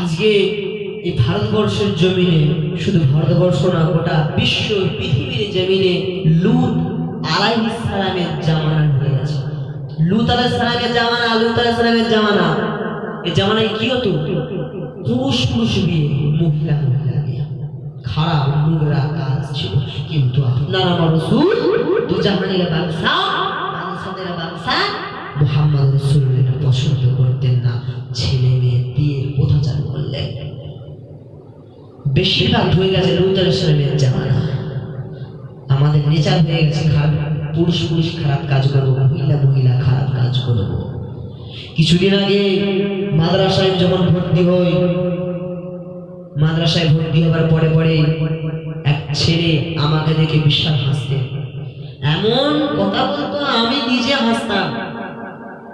আজকে এই ভারতবর্ষের জমিনে, শুধু ভারতবর্ষ না, গোটা বিশ্ব পৃথিবীর জমিনে লুত আলাই সালামের জামানা হয়ে গেছে। লুত আলাইহিস সালামের জামানা, লুত আলাইহিস সালামের জামানা। এই জামানায় কি হতো? পুরুষ পুরুষ বিয়ে মহিলা মহিলা বিয়ে। খারাপ নোংরা কাজ ছিল। কিন্তু আপনার আমার রসুল দু জাহানের বাদশা, বাদশাদের বাদশা মোহাম্মদ রসুলের পছন্দ করতেন না। ছেলে মেয়ে বেশিরভাগ হয়ে গেছে লুত ইসলামের জামানা। আমাদের নেচার হয়ে গেছে খারাপ। পুরুষ পুরুষ খারাপ কাজ করব, মহিলা মহিলা খারাপ কাজ করব। কিছুদিন আগে মাদ্রাসায় যখন ভর্তি হই, মাদ্রাসায় ভর্তি হবার পরে পরে এক ছেলে আমাকে দেখে বিশ্বাস হাসতে এমন কথা বলতো, আমি নিজে হাসতাম।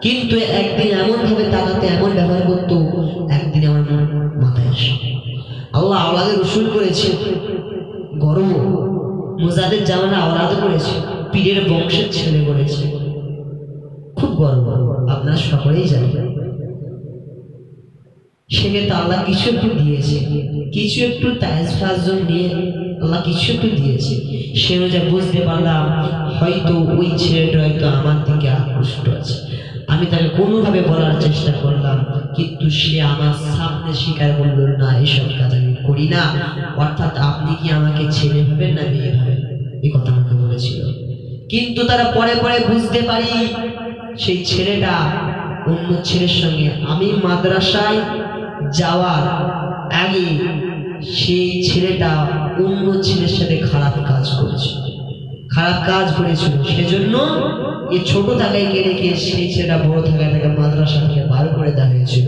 কিন্তু একদিন এমন ভাবে তাকাতে, এমন ব্যবহার করতো, একদিন আমার মন আওলাদের রসুল করেছে। গর্ব মুজাদের জামানা আওলাদ করেছে। পীরের বংশের ছেলে করেছে। খুব গর্ব আপনারা সকলেই জানেন। সেক্ষেত্রে আল্লাহ কিছু একটু দিয়েছে। কিছু একটু তাইজ ফাজম নিয়ে আল্লাহ কিছু একটু দিয়েছে। সে অনুযায়ী বুঝতে পারলাম, হয়তো ওই ছেলেটা হয়তো আমার দিকে আকৃষ্ট আছে। আমি তাকে কোনোভাবে বলার চেষ্টা করলাম, কিন্তু সে আমার সামনে স্বীকার করল না এসব কাজ আমি করি না। অর্থাৎ আপনি কি আমাকে ছেলে ভাবেন না মেয়ে ভাবেন এই কথা আমাকে বলেছিল। কিন্তু তারা পরে পরে বুঝতে পারি সেই ছেলেটা অন্য ছেলের সঙ্গে। আমি মাদ্রাসায় যাওয়ার আগে সেই ছেলেটা অন্য ছেলের সাথে খারাপ কাজ করেছে খারাপ কাজ করেছিল। সেজন্য এ ছোট থাকায় কে রেখে সেই ছেলেটা বড় থাকায় তাকে মাদ্রাসা থেকে বার করে দেওয়া হয়েছিল।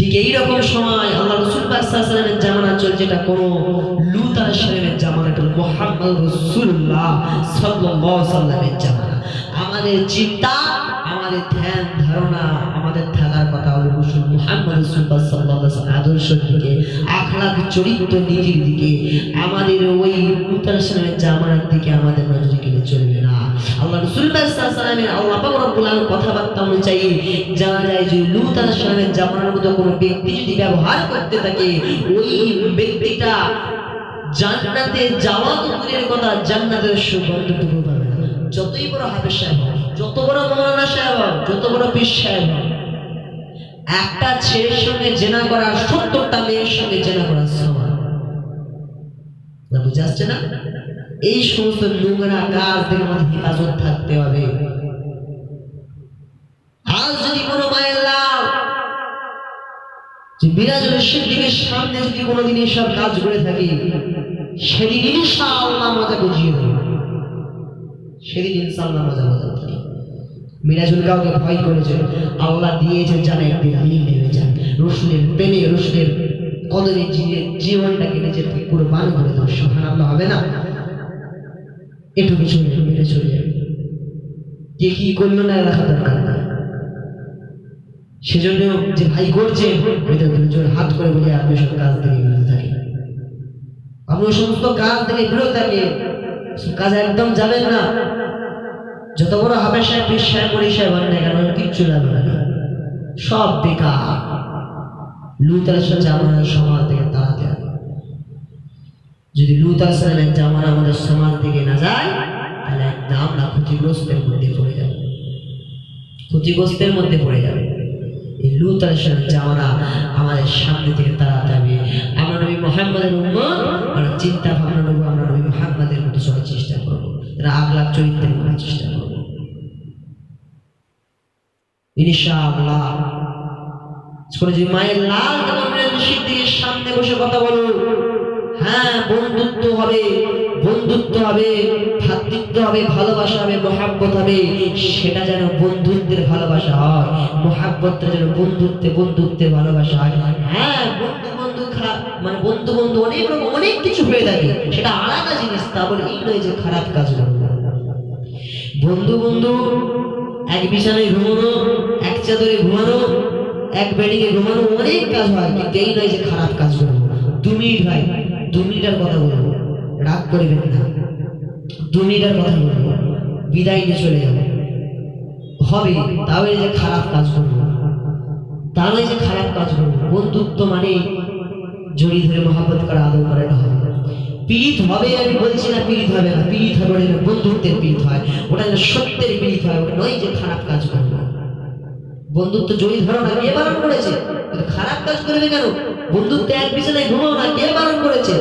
ঠিক এইরকম সময় আল্লাহ রসুল সাল্লামের জামানা চলছে এটা কোনো লুত আলাইহিসসালামের জামানা, এটা মোহাম্মদ রসুল্লাহ সাল্লামের জামানা। আমাদের চিন্তা, আমাদের ধ্যান, ধারণা, আমাদের থাকার কথা হলো রসুল মোহাম্মদ রসুল্লাহ আদর্শ দিকে আখলাক চরিত্র নীতির দিকে, আমাদের ওই লুত আলাইহিসসালামের জামানার দিকে আমাদের নজর গেলে চলবে। আল্লাহ রসুল সাল্লামের আল্লাহ পাক আলামিন কথাবার্তা অনুযায়ী জানা যায় যে লুত আলাইহিসসালামের জামানার মতো কোনো ব্যক্তি যদি ব্যবহার করতে থাকে, ওই ব্যক্তিটা জান্নাতে যাওয়া তো দূরের কথা, জান্নাতের সুগন্ধটুকু পাবে যতই বড় হাফেজ সাহেব যত বড় মৌলানা সাহেব যত বড় পীর সাহেব একটা ছেলের সঙ্গে জেনা করা, সত্তরটা মেয়ের সঙ্গে জেনা করা সমান। বুঝে আসছে না? এই সমস্ত নোংরা কাজ থেকে আমাদের হেফাজত থাকতে হবে। আজ যদি কোনো মায়ের লাভ যে সামনে যদি কোনোদিন এইসব কাজ করে থাকি, সেদিন মজা বুঝিয়ে সেদিন মজা মিরাজুল কাউকে ভয় করেছে, আল্লাহ দিয়েছে জানে একদিন আমি নেমে যান রসুলের প্রেমে, রসুলের কদরে জীবনটাকে নিজের থেকে করে হবে না? একটু কিছু মেরে চলে যাবে। কে কি করল না রাখা দরকার? সেজন্য যে ভাই করছে, ওইটা জোর হাত করে বলে আপনি সব কাজ থেকে বিরত থাকেন। আপনি সমস্ত কাজ থেকে বিরত থাকে কাজ একদম যাবেন না। যত বড় হাফেজ সাহেব, পীর সাহেব, মরি সাহেব হন না কেন, কিচ্ছু লাগবে না। সব বেকার। লুত আলাইহিস জামানার সমাজ থেকে যদি লুত আলাইহিস জামানা আমাদের সমাজ থেকে না যায়, তাহলে আমরা ক্ষতিগ্রস্তের মধ্যে পড়ে যাব। ক্ষতিগ্রস্তের মধ্যে পড়ে যাবে। এই লুত আমাদের সামনে থেকে তাড়াতে হবে। আমরা নবী মোহাম্মদের আমরা চিন্তা ভাবনা আমরা নবী মোহাম্মদের মতো চেষ্টা করব। তারা আগলাপ চরিত্রের চেষ্টা করব। মায়ের লাল সামনে বসে কথা বলো। হ্যাঁ বন্ধুত্ব হবে বন্ধুত্ব হবে, ভ্রাতৃত্ব হবে, ভালোবাসা হবে, মহাব্বত হবে। সেটা যেন বন্ধুত্বের ভালোবাসা হয়, মহাব্বতটা যেন বন্ধুত্বে, বন্ধুত্বের ভালোবাসা হয়। হ্যাঁ বন্ধু বন্ধু খারাপ মানে বন্ধু বন্ধু অনেক রকম, অনেক কিছু হয়ে থাকে। সেটা আলাদা জিনিস, তা বলে এই নয় যে খারাপ কাজ বন্ধু বন্ধু এক বিছানায় ঘুমানো, এক চাদরে ঘুমানো, এক বেডিং এ ঘুমানো অনেক কাজ হয়, কিন্তু এই নয় যে খারাপ কাজ করব মিনিট ভাই দু মিনিটের কথা বলব, রাগ করবেন না। দু মিনিটের কথা বলব, বিদায় নিয়ে চলে যাব। হবে, তাও যে খারাপ কাজ করব। নয় যে খারাপ কাজ করব। বন্ধুত্ব মানে জড়িয়ে ধরে মহাব্বত করা আদৌ করে না হবে। পীড়িত হবে, আমি বলছি না পীড়িত হবে না, পীড়িত হবে ওটা বন্ধুত্বের পীড়িত হয়। ওটা যেন সত্যের পীড়িত হয়, ওটা নয় যে খারাপ কাজ করব। বন্ধুত্ব জড়িয়ে ধরো না কে বারণ করেছে খারাপ কেন? বন্ধুত্ব এক বিছানায় ঘুমাও না, কে বারণ করেছে?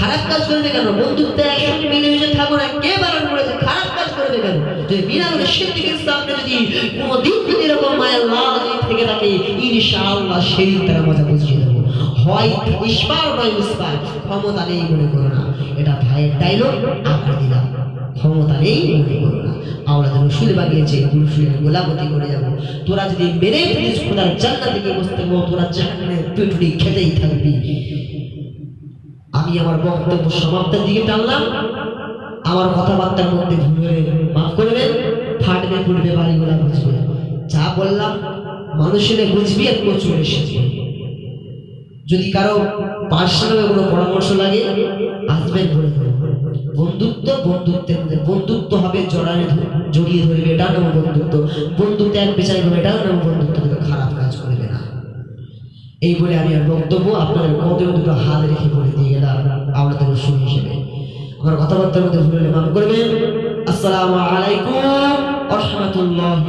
খারাপ কাজ করবে কেন? বন্ধুত্ব একসঙ্গে মিলেমিশে থাকো না, কে বারণ করেছে? খারাপ কাজ বিনা সামনে যদি এরকম মায়ের লাল থেকে থাকে সেই তারা মজা হয় ক্ষমতা নেই মনে করো না। এটা ভাইয়ের ডাইলগ দিলাম ক্ষমতা নেই মনে করো না। আমরা যেন রসুল বানিয়েছে রসুলের গোলাপতি করে যাব। তোরা যদি মেরে ফেলিস, খোদার জান্নাত থেকে বসতে গো তোরা জাহান্নামের পিটুনি খেতেই থাকবি। আমি আমার বক্তব্য সমাপ্তের দিকে টানলাম। আমার কথাবার্তার মধ্যে হয়ে মাফ করবেন ফাটবে, ফুটবে বাড়িগুলা বুঝবে। যা বললাম মানুষের বুঝবি আর প্রচুর এসেছে। যদি কারও পার্সোনাল কোনো পরামর্শ লাগে, আসবেন বলে দেবো। বন্ধুত্ব বন্ধুত্বের মধ্যে বন্ধুত্ব হবে, জড়ায় জড়িয়ে ধরবে এটা নাম বন্ধুত্ব। বন্ধুত্ব এক বিচারে করবে এটাও নাম বন্ধুত্ব কিন্তু খারাপ কাজ করবে না। এই বলে আমি আর বক্তব্য আপনাদের কত দুটো হাত রেখে বলে দিয়ে গেলাম আপনাদের রসুল হিসেবে। আমার কথাবার্তার মধ্যে ভুলে মাফ করবেন। আসসালামু আলাইকুম রহমতুল্লাহ